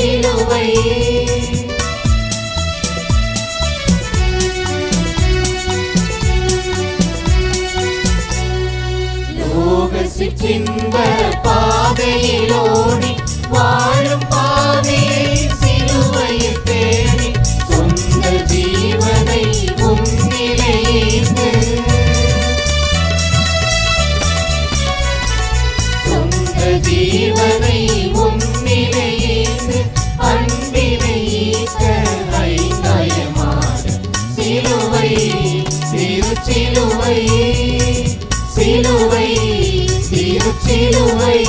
சிலுவை. லோக சிற்றின்ப சிலுவை சிலுவை சிலுவை